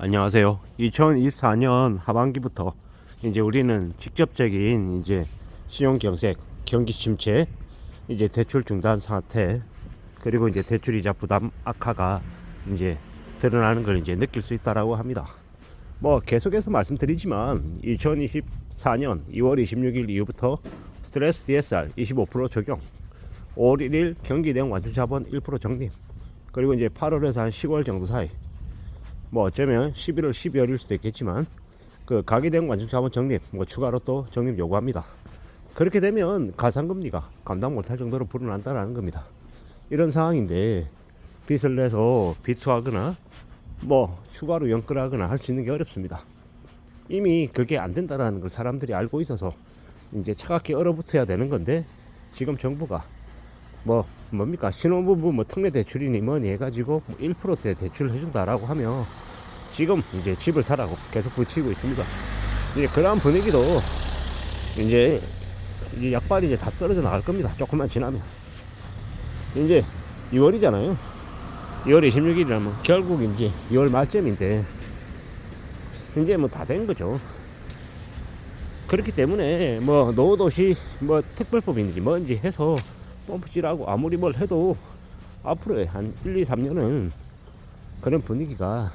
안녕하세요. 2024년 하반기부터 이제 우리는 직접적인 이제 신용 경색, 경기 침체, 이제 대출 중단 사태, 그리고 이제 대출 이자 부담 악화가 이제 드러나는 걸 이제 느낄 수 있다라고 합니다. 뭐 계속해서 말씀드리지만 2024년 2월 26일 이후부터 스트레스 DSR 25% 적용, 5월 1일 경기 내용 완전 자본 1% 적립, 그리고 이제 8월에서 한 10월 정도 사이 뭐 어쩌면 11월, 12월일 수도 있겠지만 그 가계대응 완전 자본 적립 뭐 추가로 또 적립 요구합니다. 그렇게 되면 가상금리가 감당 못할 정도로 불어난다라는 겁니다. 이런 상황인데 빚을 내서 비투하거나 뭐 추가로 연끌하거나 할 수 있는 게 어렵습니다. 이미 그게 안 된다라는 걸 사람들이 알고 있어서 이제 차갑게 얼어붙어야 되는 건데 지금 정부가 뭐 뭡니까 신혼부부 뭐 특례 대출이니 뭐니 해가지고 뭐 1%대 대출을 해준다라고 하며 지금 이제 집을 사라고 계속 붙이고 있습니다. 이제 그러한 분위기도 이제 이제 약발이 이제 다 떨어져 나갈 겁니다. 조금만 지나면 이제 2월이잖아요. 2월 26일이라면 결국 이제 2월 말쯤인데 이제 뭐 다 된 거죠. 그렇기 때문에 뭐 노도시 뭐 특별법인지 뭔지 해서 펌프질하고 아무리 뭘 해도 앞으로의 한 1, 2, 3년은 그런 분위기가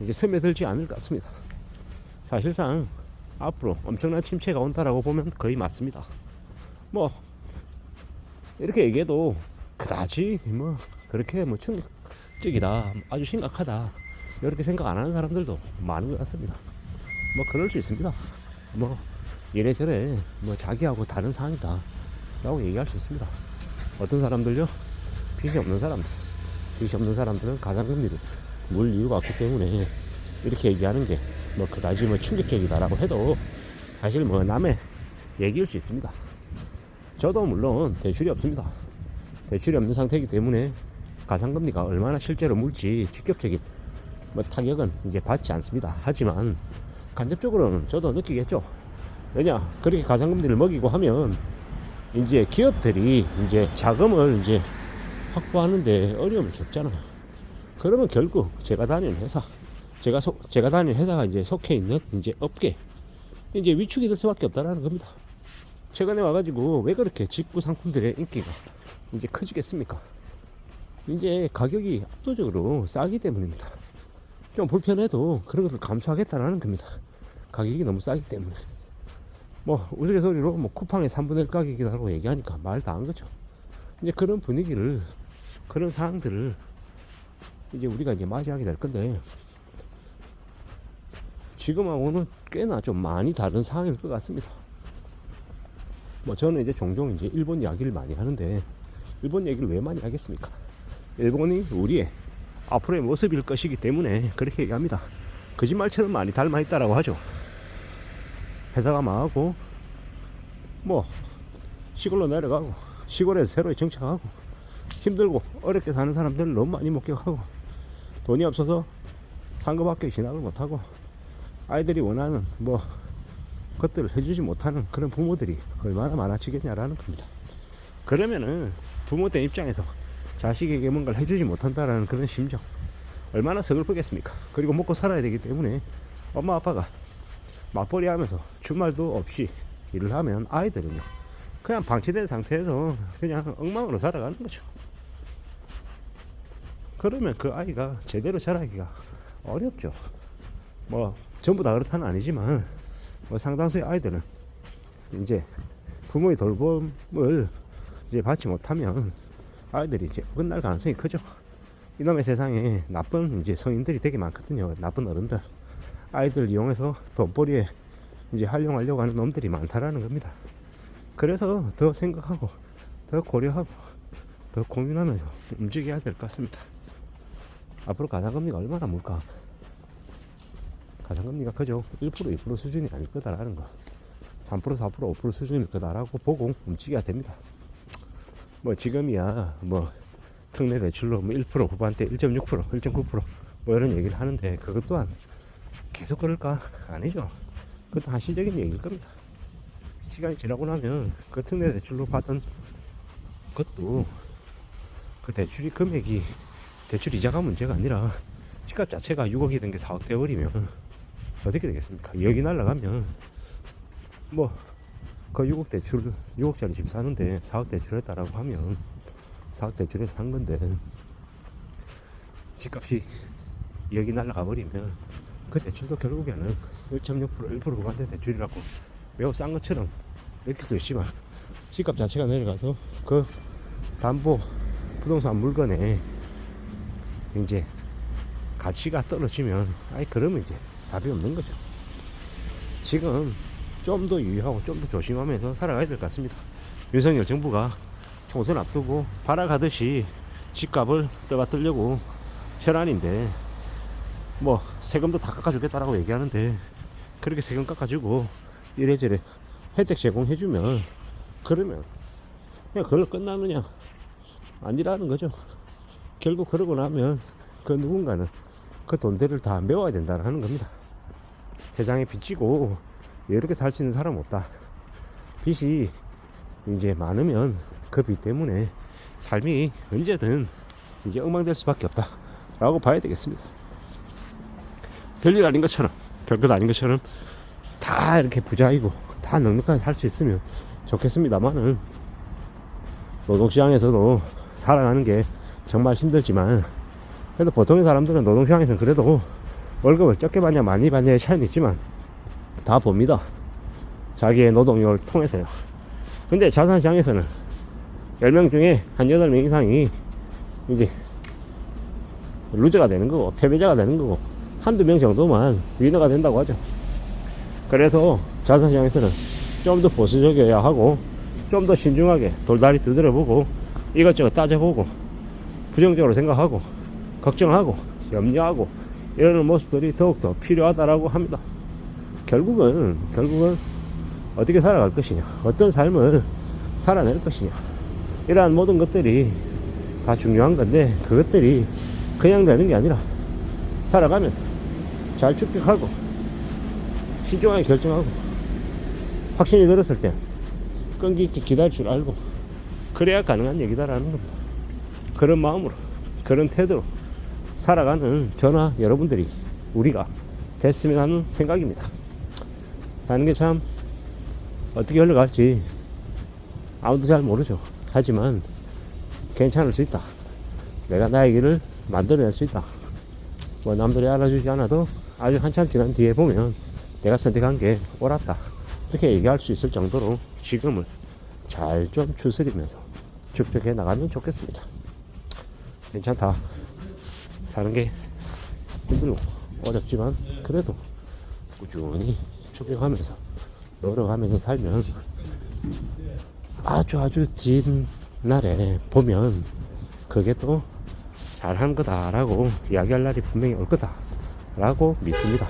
이제 스며들지 않을 것 같습니다. 사실상 앞으로 엄청난 침체가 온다라고 보면 거의 맞습니다. 뭐 이렇게 얘기해도 그다지 뭐 그렇게 뭐 충격적이다 아주 심각하다 이렇게 생각 안 하는 사람들도 많은 것 같습니다. 뭐 그럴 수 있습니다. 뭐 이래저래 뭐 자기하고 다른 상황이다 라고 얘기할 수 있습니다. 어떤 사람들요? 빚이 없는 사람들. 빚이 없는 사람들은 가상금리를 물 이유가 없기 때문에 이렇게 얘기하는 게 뭐 그다지 뭐 충격적이다라고 해도 사실 뭐 남의 얘기일 수 있습니다. 저도 물론 대출이 없습니다. 대출이 없는 상태이기 때문에 가상금리가 얼마나 실제로 물지 직접적인 뭐 타격은 이제 받지 않습니다. 하지만 간접적으로는 저도 느끼겠죠. 왜냐 그렇게 가상금리를 먹이고 하면 이제 기업들이 이제 자금을 이제 확보하는데 어려움을 겪잖아요. 그러면 결국 제가 다니는 회사, 제가 소, 제가 다니는 회사가 이제 속해 있는 이제 업계 이제 위축이 될 수밖에 없다라는 겁니다. 최근에 와가지고 왜 그렇게 직구 상품들의 인기가 이제 커지겠습니까? 이제 가격이 압도적으로 싸기 때문입니다. 좀 불편해도 그런 것을 감수하겠다라는 겁니다. 가격이 너무 싸기 때문에. 뭐 우스갯소리로 뭐 쿠팡의 3분의 1 가격이라고 얘기하니까 말다한 거죠. 이제 그런 분위기를 그런 상황들을 이제 우리가 이제 맞이하게 될 건데 지금하고는 꽤나 좀 많이 다른 상황일 것 같습니다. 뭐 저는 이제 종종 이제 일본 이야기를 많이 하는데 일본 얘기를 왜 많이 하겠습니까? 일본이 우리의 앞으로의 모습일 것이기 때문에 그렇게 얘기합니다. 거짓말처럼 많이 닮아 있다라고 하죠. 회사가 망하고 뭐 시골로 내려가고 시골에서 새로 정착하고 힘들고 어렵게 사는 사람들 너무 많이 목격하고 돈이 없어서 상급학교 진학을 못하고 아이들이 원하는 뭐 것들을 해주지 못하는 그런 부모들이 얼마나 많아지겠냐라는 겁니다. 그러면은 부모들 입장에서 자식에게 뭔가를 해주지 못한다라는 그런 심정 얼마나 서글프겠습니까? 그리고 먹고 살아야 되기 때문에 엄마 아빠가 맞벌이 하면서 주말도 없이 일을 하면 아이들은요 그냥 방치된 상태에서 그냥 엉망으로 살아가는 거죠. 그러면 그 아이가 제대로 자라기가 어렵죠. 뭐 전부 다 그렇다는 아니지만 뭐 상당수의 아이들은 이제 부모의 돌봄을 이제 받지 못하면 아이들이 이제 어긋날 가능성이 크죠. 이놈의 세상에 나쁜 이제 성인들이 되게 많거든요. 나쁜 어른들 아이들 이용해서 돈벌이에 이제 활용하려고 하는 놈들이 많다라는 겁니다. 그래서 더 생각하고 더 고려하고 더 고민하면서 움직여야 될 것 같습니다. 앞으로 가상금리가 얼마나 물까? 가상금리가 그저 1% 2% 수준이 아닐 거다라는 거. 3% 4% 5% 수준일 거다라고 보고 움직여야 됩니다. 뭐 지금이야 뭐 특례 대출로 뭐1% 후반대 1.6% 1.9%뭐 이런 얘기를 하는데 그것 또한 계속 그럴까? 아니죠. 그것도 한시적인 얘기일 겁니다. 시간이 지나고 나면 그 특례 대출로 받은 것도 그 대출이 금액이 대출 이자가 문제가 아니라 집값 자체가 6억이 된 게 4억 돼버리면 어떻게 되겠습니까? 2억이 날라가면 뭐 그 6억 대출 6억짜리 집 사는데 4억 대출했다라고 하면 4억 대출해서 산 건데 집값이 2억이 날라가 버리면 그 대출도 결국에는 1.6% 1% 후반대 대출이라고 매우 싼 것처럼 느낄 수 있지만 집값 자체가 내려가서 그 담보 부동산 물건에 이제 가치가 떨어지면 아이 그러면 이제 답이 없는 거죠. 지금 좀 더 유의하고 좀 더 조심하면서 살아가야 될 것 같습니다. 윤석열 정부가 총선 앞두고 발악하듯이 집값을 떠받들려고 혈안인데 뭐 세금도 다 깎아주겠다라고 얘기하는데 그렇게 세금 깎아주고 이래저래 혜택 제공해주면 그러면 그냥 그걸로 끝나느냐 아니라는 거죠. 결국 그러고 나면 그 누군가는 그 돈들을 다 메워야 된다는 겁니다. 세상에 빚지고 이렇게 살 수 있는 사람 없다. 빚이 이제 많으면 그 빚 때문에 삶이 언제든 이제 엉망될 수밖에 없다. 라고 봐야 되겠습니다. 별일 아닌 것처럼, 별것 아닌 것처럼 다 이렇게 부자이고 다 넉넉하게 살 수 있으면 좋겠습니다만은 노동시장에서도 살아가는 게 정말 힘들지만 그래도 보통의 사람들은 노동시장에서는 그래도 월급을 적게 받냐 많이 받냐의 차이는 있지만 다 봅니다. 자기의 노동력을 통해서요. 근데 자산시장에서는 10명 중에 한 8명 이상이 이제 루저가 되는 거고 패배자가 되는 거고 한두 명 정도만 위너가 된다고 하죠. 그래서 자산시장에서는 좀 더 보수적이어야 하고 좀 더 신중하게 돌다리 두드려보고 이것저것 따져보고 부정적으로 생각하고 걱정하고 염려하고 이러는 모습들이 더욱더 필요하다라고 합니다. 결국은 결국은 어떻게 살아갈 것이냐 어떤 삶을 살아낼 것이냐 이러한 모든 것들이 다 중요한 건데 그것들이 그냥 되는 게 아니라 살아가면서 잘 축적하고 신중하게 결정하고 확신이 들었을 때 끈기 있게 기다릴 줄 알고 그래야 가능한 얘기다라는 겁니다. 그런 마음으로 그런 태도로 살아가는 저나 여러분들이 우리가 됐으면 하는 생각입니다. 사는 게 참 어떻게 흘러갈지 아무도 잘 모르죠. 하지만 괜찮을 수 있다. 내가 나의 길을 만들어낼 수 있다. 뭐 남들이 알아주지 않아도 아주 한참 지난 뒤에 보면 내가 선택한 게 옳았다. 이렇게 얘기할 수 있을 정도로 지금을 잘 좀 추스리면서 축적해 나가면 좋겠습니다. 괜찮다. 사는 게 힘들고 어렵지만 그래도 꾸준히 축적하면서 노력하면서 살면 아주 아주 긴 날에 보면 그게 또 잘한 거다라고 이야기할 날이 분명히 올 거다 라고 믿습니다.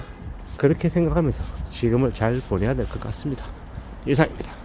그렇게 생각하면서 지금을 잘 보내야 될 것 같습니다. 이상입니다.